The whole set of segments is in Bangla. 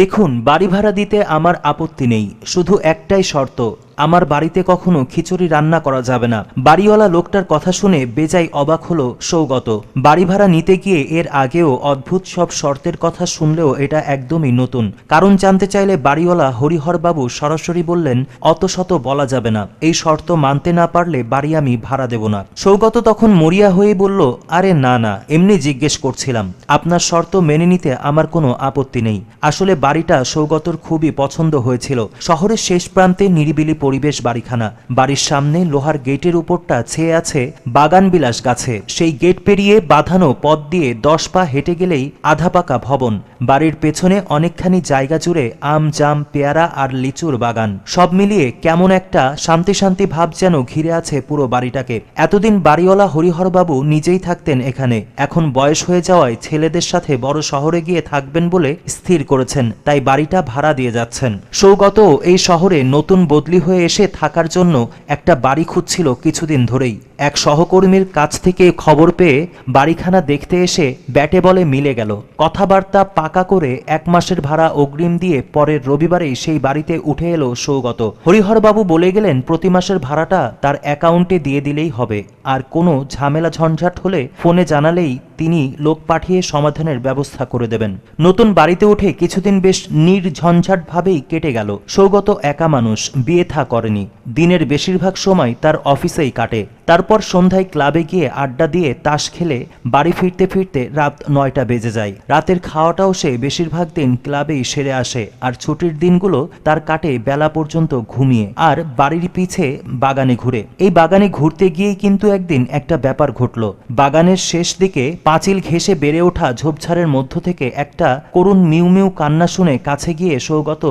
দেখুন বাড়ি ভাড়া দিতে আমার আপত্তি নেই শুধু একটাই শর্ত আমার বাড়িতে কখনো খিচুড়ি রান্না করা যাবে না। বাড়িওয়ালা লোকটার কথা শুনে বেজাই অবাক হলো সৌগত। বাড়ি ভাড়া নিতে গিয়ে এর আগেও অদ্ভুত সব শর্তের কথা শুনলেও এটা একদমই নতুন। কারণ জানতে চাইলে বাড়িওয়ালা হরিহরবাবু সরাসরি বললেন, অত শত বলা যাবে না। এই শর্ত মানতে না পারলে বাড়ি আমি ভাড়া দেব না। সৌগত তখন মরিয়া হয়ে বলল, আরে না না। এমনি জিজ্ঞেস করছিলাম, আপনার শর্ত মেনে নিতে আমার কোনো আপত্তি নেই। আসলে বাড়িটা সৌগতর খুবই পছন্দ হয়েছিল। শহরের শেষ প্রান্তে নিরিবিলি পরিবেশ বাড়িখানা। বাড়ির সামনে লোহার গেটের উপরটা ছেয়ে আছে বাগান বিলাস গাছে। সেই গেট পেরিয়ে বাঁধানো পথ দিয়ে দশ পা হেঁটে গেলেই আধা পাকা ভবন। বাড়ির পেছনে অনেকখানি জায়গা জুড়ে আম, জাম, পেয়ারা আর লিচুর বাগান। সব মিলিয়ে কেমন একটা শান্তি শান্তি ভাব যেন ঘিরে আছে পুরো বাড়িটাকে। এতদিন বাড়িওয়ালা হরিহরবাবু নিজেই থাকতেন এখানে। এখন বয়স হয়ে যাওয়ায় ছেলেদের সাথে বড় শহরে গিয়ে থাকবেন বলে স্থির করেছেন। তাই বাড়িটা ভাড়া দিয়ে যাচ্ছেন। সৌগত এই শহরে নতুন বদলি হয়ে এসে থাকার জন্য একটা বাড়ি খুঁজছিল কিছুদিন ধরেই। এক সহকর্মীর কাছ থেকে খবর পেয়ে বাড়িখানা দেখতে এসে ব্যাটে বলে মিলে গেল। কথাবার্তা পাকা করে এক মাসের ভাড়া অগ্রিম দিয়ে পরের রবিবারেই সেই বাড়িতে উঠে এলো সৌগত। হরিহরবাবু বলে গেলেন, প্রতি মাসের ভাড়াটা তার অ্যাকাউন্টে দিয়ে দিলেই হবে। আর কোনো ঝামেলা ঝঞ্ঝাট হলে ফোনে জানালেই তিনি লোক পাঠিয়ে সমাধানের ব্যবস্থা করে দেবেন। নতুন বাড়িতে উঠে কিছুদিন বেশ নির্ঝঞ্ঝাট ভাবেই কেটে গেল। সৌগত একা মানুষ, বিয়ে থা করেনি। দিনের বেশিরভাগ সময় তার অফিসেই কাটে। তারপর সন্ধ্যায় ক্লাবে গিয়ে আড্ডা দিয়ে তাস খেলে বাড়ি ফিরতে ফিরতে রাত নয়টা বেজে যায়। রাতের খাওয়াটাও সে বেশিরভাগ দিন ক্লাবেই সেরে আসে আর ছুটির দিনগুলো তার কাটে বেলা পর্যন্ত ঘুমিয়ে আর বাড়ির পিছে বাগানে ঘুরে। এই বাগানে ঘুরতে গিয়েই কিন্তু একদিন একটা ব্যাপার ঘটল। বাগানের শেষ দিকে পাঁচিল ঘেঁষে বেড়ে ওঠা ঝোপঝাড়ের মধ্য থেকে একটা করুণ মিউ মিউ কান্না শুনে কাছে গিয়ে সৌগত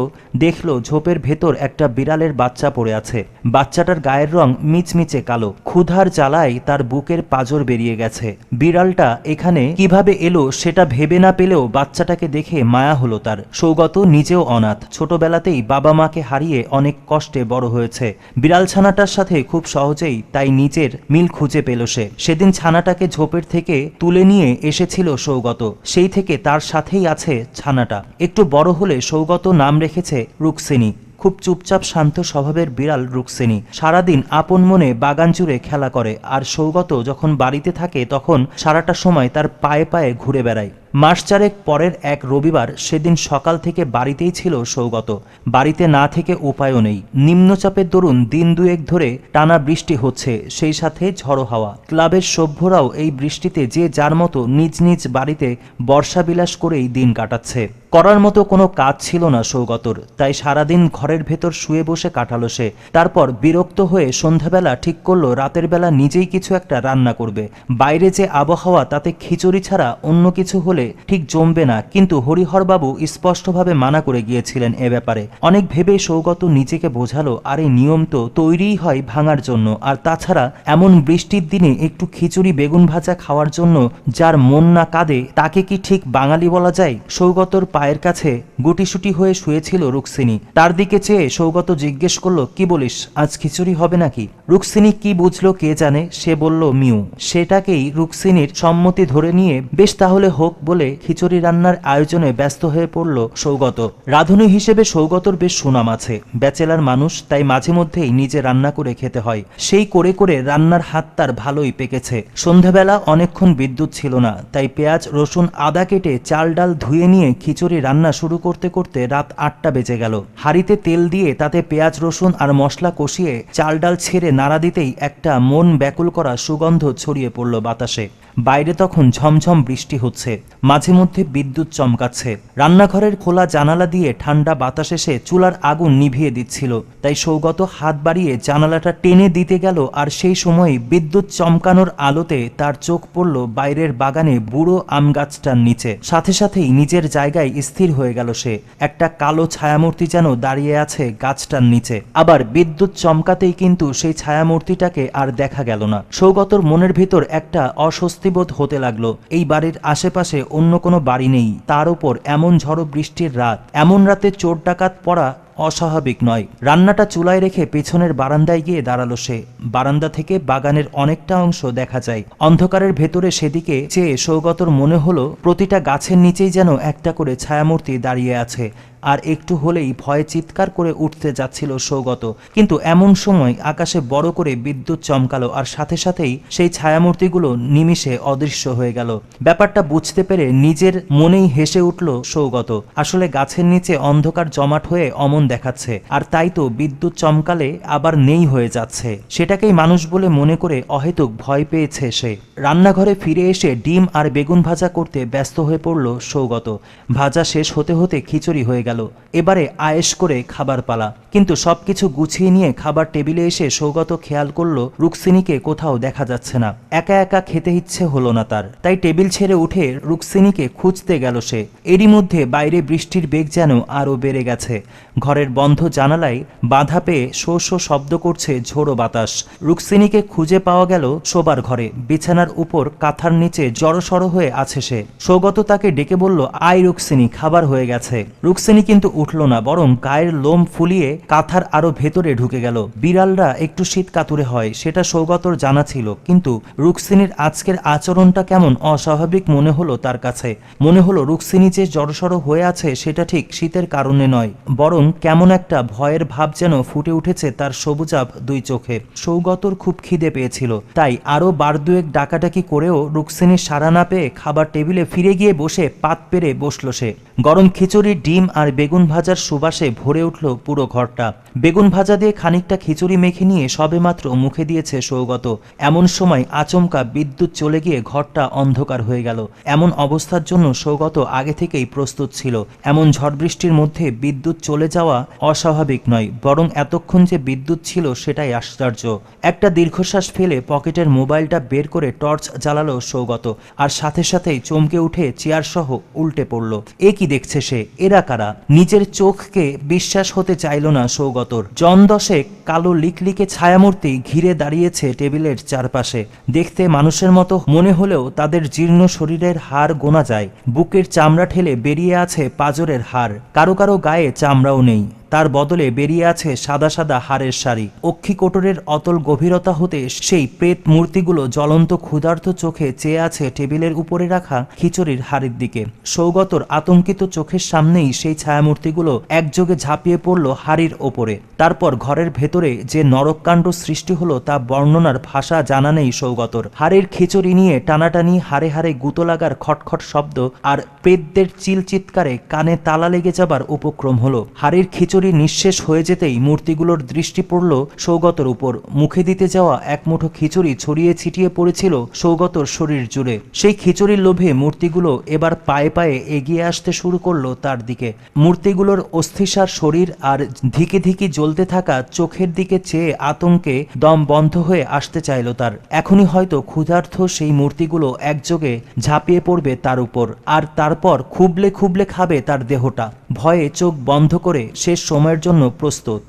দেখল ঝোপের ভেতর একটা বিড়ালের বাচ্চা পড়ে আছে। বাচ্চাটার গায়ের রং মিচমিচে কালো। ক্ষুধার জ্বালায় তার বুকের পাজর বেরিয়ে গেছে। বিড়ালটা এখানে কীভাবে এলো সেটা ভেবে না পেলেও বাচ্চাটাকে দেখে মায়া হলো তার। সৌগত নিজেও অনাথ। ছোটবেলাতেই বাবা মাকে হারিয়ে অনেক কষ্টে বড় হয়েছে। বিড়াল ছানাটার সাথে খুব সহজেই তাই নিজের মিল খুঁজে পেল সে। সেদিন ছানাটাকে ঝোপের থেকে তুলে নিয়ে এসেছিল সৌগত। সেই থেকে তার সাথেই আছে ছানাটা। একটু বড় হলে সৌগত নাম রেখেছে রুক্সিনী খুব চুপচাপ শান্ত স্বভাবের বিড়াল রুকসেনি সারাদিন আপন মনে বাগান জুড়ে খেলা করে, আর সৌগত যখন বাড়িতে থাকে তখন সারাটা সময় তার পায়ে পায়ে ঘুরে বেড়ায়। মাস চারেক পরের এক রবিবার সেদিন সকাল থেকে বাড়িতেই ছিল সৌগত। বাড়িতে না থেকে উপায়ও নেই। নিম্নচাপের দরুন দিন দুয়েক ধরে টানা বৃষ্টি হচ্ছে, সেই সাথে ঝড়ো হাওয়া। ক্লাবের সভ্যরাও এই বৃষ্টিতে যে যার মতো নিজ নিজ বাড়িতে বর্ষাবিলাস করেই দিন কাটাচ্ছে। করার মতো কোনো কাজ ছিল না সৌগতর। তাই সারাদিন ঘরের ভেতর শুয়ে বসে কাটালো সে। তারপর বিরক্ত হয়ে সন্ধ্যাবেলা ঠিক করল, রাতের বেলা নিজেই কিছু একটা রান্না করবে। বাইরে যে আবহাওয়া তাতে খিচুড়ি ছাড়া অন্য কিছু হলে ঠিক জমবে না। কিন্তু হরিহরবাবু স্পষ্টভাবে মানা করে গিয়েছিলেন এ ব্যাপারে। অনেক ভেবে সৌগত নিজেকে বোঝালো, আরে, নিয়ম তো তৈরিই হয় ভাঙার জন্য। আর তাছাড়া এমন বৃষ্টির দিনে একটু খিচুড়ি বেগুন ভাজা খাওয়ার জন্য যার মন না কাঁদে, তাকে কি ঠিক বাঙালি বলা যায়? সৌগতর পায়ের কাছে গুটিসুটি হয়ে শুয়েছিল রুক্সিনী তার দিকে চেয়ে সৌগত জিজ্ঞেস করল, কি বলিস, আজ খিচুড়ি হবে নাকি? রুক্সিনী কি বুঝলো কে জানে, সে বলল, মিউ। সেটাকেই রুক্সিনীর সম্মতি ধরে নিয়ে, বেশ তাহলে হোক বলে খিচুড়ি রান্নার আয়োজনে ব্যস্ত হয়ে পড়ল সৌগত। রাঁধুনি হিসেবে সৌগতর বেশ সুনাম আছে। ব্যাচেলার মানুষ, তাই মাঝে মধ্যেই নিজে রান্না করে খেতে হয়। সেই করে করে রান্নার হাত তার ভালোই পেকেছে। সন্ধ্যাবেলা অনেকক্ষণ বিদ্যুৎ ছিল না, তাই পেঁয়াজ, রসুন, আদা কেটে চাল ডাল ধুয়ে নিয়ে খিচুড়ি রান্না শুরু করতে করতে রাত আটটা বেজে গেল। হাঁড়িতে তেল দিয়ে তাতে পেঁয়াজ, রসুন আর মশলা কষিয়ে চাল ডাল ছেড়ে নাড়া দিতেই একটা মন ব্যাকুল করা সুগন্ধ ছড়িয়ে পড়ল বাতাসে। বাইরে তখন ঝমঝম বৃষ্টি হচ্ছে। মাঝে মধ্যে বিদ্যুৎ চমকাচ্ছে। রান্নাঘরের খোলা জানালা দিয়ে ঠান্ডা বাতাস এসে চুলার আগুন নিভিয়ে দিচ্ছিল। তাই সৌগত হাত বাড়িয়ে জানালাটা টেনে দিতে গেল আর সেই সময় বিদ্যুৎ চমকানোর আলোতে তার চোখ পড়ল বাইরের বাগানে বুড়ো আম গাছটার নিচে। সাথে সাথেই নিজের জায়গায় স্থির হয়ে গেল সে। একটা কালো ছায়ামূর্তি যেন দাঁড়িয়ে আছে গাছটার নিচে। আবার বিদ্যুৎ চমকাতেই কিন্তু সেই ছায়ামূর্তিটাকে আর দেখা গেল না। সৌগতর মনের ভিতর একটা অস্বস্তিবোধ হতে লাগল। এই বাড়ির আশেপাশে অন্য কোনো বাড়ি নেই, তার উপর এমন ঝড়ো বৃষ্টির রাত, এমন রাতে চোর ডাকাত পড়া অস্বাভাবিক নয়। রান্নাটা চুলায় রেখে পেছনের বারান্দায় গিয়ে দাঁড়াল সে। বারান্দা থেকে বাগানের অনেকটা অংশ দেখা যায়। অন্ধকারের ভেতরে সেদিকে চেয়ে সৌগতর মনে হলো, প্রতিটা গাছের নিচেই যেন একটা করে ছায়ামূর্তি দাঁড়িয়ে আছে। আর একটু হলেই ভয়ে চিৎকার করে উঠতে যাচ্ছিল সৌগত। কিন্তু এমন সময় আকাশে বড় করে বিদ্যুৎ চমকালো আর সাথে সাথেই সেই ছায়ামূর্তিগুলো নিমিষে অদৃশ্য হয়ে গেল। ব্যাপারটা বুঝতে পেরে নিজের মনেই হেসে উঠল সৌগত। আসলে গাছের নিচে অন্ধকার জমাট হয়ে অমন দেখাচ্ছে, আর তাই তো বিদ্যুৎ চমকালে আবার নেই হয়ে যাচ্ছে। সেটাকেই মানুষ বলে মনে করে অহেতুক ভয় পেয়েছে সে। রান্নাঘরে ফিরে এসে ডিম আর বেগুন ভাজা করতে ব্যস্ত হয়ে পড়ল সৌগত। ভাজা শেষ হতে হতে খিচুড়ি হয়ে গেল। এবারে আয়েশ করে খাবার পালা। কিন্তু সবকিছু গুছিয়ে নিয়ে খাবার টেবিলে এসে সৌগত খেয়াল করল রুক্সিনীকে কোথাও দেখা যাচ্ছে না। একা একা খেতে ইচ্ছে হলো না তার। তাই টেবিল ছেড়ে উঠে রুক্সিনীকে খুঁজতে গেল সে। এরই মধ্যে বাইরে বৃষ্টির বেগ যেন আরও বেড়ে গেছে। ঘরের বন্ধ জানালায় বাধা পেয়ে শো শো শব্দ করছে ঝোড়ো বাতাস। রুক্সিনীকে খুঁজে পাওয়া গেল শোবার ঘরে। বিছানার উপর কাঁথার নিচে জড়সড় হয়ে আছে সে। সৌগত তাকে ডেকে বলল আই রুক্সিনী খাবার হয়ে গেছে। রুক্সিনী কিন্তু উঠল না, বরং গায়ের লোম ফুলিয়ে কাঁথার আরও ভেতরে ঢুকে গেল। বিড়ালরা একটু শীত কাতুরে হয়, সেটা সৌগতর জানা ছিল। কিন্তু রুক্সিনীর আজকের আচরণটা কেমন অস্বাভাবিক মনে হলো তার কাছে। মনে হলো রুক্সিনী যে জড়সড় হয়ে আছে, সেটা ঠিক শীতের কারণে নয়, বরং কেমন একটা ভয়ের ভাব যেন ফুটে উঠেছে তার সবুজাব দুই চোখে। সৌগতর খুব খিদে পেয়েছিল, তাই আরও বার দুয়েক ডাকাডাকি করেও রুক্সিনীর সাড়া না পেয়ে খাবার টেবিলে ফিরে গিয়ে বসে পাত পেরে বসল সে। গরম খিচুড়ি, ডিম আর বেগুন ভাজার সুবাসে ভরে উঠল পুরো ঘরটা। বেগুন ভাজা দিয়ে খানিকটা খিচুড়ি মেখে নিয়ে সবেমাত্র মুখে দিয়েছে সৌগত। এমন সময় আচমকা বিদ্যুৎ চলে গিয়ে ঘরটা অন্ধকার হয়ে গেল। এমন অবস্থার জন্য সৌগত আগে থেকেই প্রস্তুত ছিল। এমন ঝড় বৃষ্টির মধ্যে বিদ্যুৎ চলে যাওয়া অস্বাভাবিক নয়, বরং এতক্ষণ যে বিদ্যুৎ ছিল সেটাই আশ্চর্য। একটা দীর্ঘশ্বাস ফেলে পকেটের মোবাইলটা বের করে টর্চ জ্বালালো সৌগত, আর সাথে সাথেই চমকে উঠে চেয়ার সহ উল্টে পড়ল। এ কি দেখছে সে? এরা কারা? নিজের চোখকে বিশ্বাস হতে চাইল না সৌগতর। জন দশেক কালো লিকলিকে ছায়ামূর্তি ঘিরে দাঁড়িয়েছে টেবিলের চারপাশে। দেখতে মানুষের মতো মনে হলেও তাদের জীর্ণ শরীরের হাড় গোনা যায়। বুকের চামড়া ঠেলে বেরিয়ে আছে পাজরের হাড়। কারও কারও গায়ে চামড়াও নেই। তার বদলে বেরিয়ে আছে সাদা সাদা হাড়ের শাড়ি। অক্ষিকোটরের অতল গভীরতা হতে সেই প্রেত মূর্তিগুলো জ্বলন্ত ক্ষুধার্ত চোখে চেয়ে আছে টেবিলের উপরে রাখা খিচুড়ির হাড়ির দিকে। সৌগতর আতঙ্কিত চোখের সামনেই সেই ছায়ামূর্তিগুলো একযোগে ঝাঁপিয়ে পড়ল হাড়ির ওপরে। তারপর ঘরের ভেতরে যে নরককাণ্ড সৃষ্টি হলো তা বর্ণনার ভাষা জানা নেই সৌগতর। হাড়ের খিচুড়ি নিয়ে টানাটানি, হাড়ে হাড়ে গুতো লাগার খটখট শব্দ আর প্রেতদের চিল চিৎকারে কানে তালা লেগে যাবার উপক্রম হলো। হাড়ির খিচুড়ি নিঃশেষ হয়ে যেতেই মূর্তিগুলোর দৃষ্টি পড়ল সৌগতর উপর। মুখে দিতে যাওয়া এক মুঠো খিচুড়ি ছড়িয়ে ছিটিয়ে পড়েছিল সৌগতর শরীর জুড়ে। সেই খিচুড়ির লোভে মূর্তিগুলো এবার পায়ে পায়ে এগিয়ে আসতে শুরু করল তার দিকে। মূর্তিগুলোর অস্থিসার শরীর আর ধিকে ধিকি জ্বলতে থাকা চোখের দিকে চেয়ে আতঙ্কে দম বন্ধ হয়ে আসতে চাইল তার। এখনই হয়তো ক্ষুধার্থ সেই মূর্তিগুলো একযোগে ঝাঁপিয়ে পড়বে তার উপর। আর তারপর খুবলে খুবলে খাবে তার দেহটা। ভয়ে চোখ বন্ধ করে শেষ সময়ের জন্য প্রস্তুত।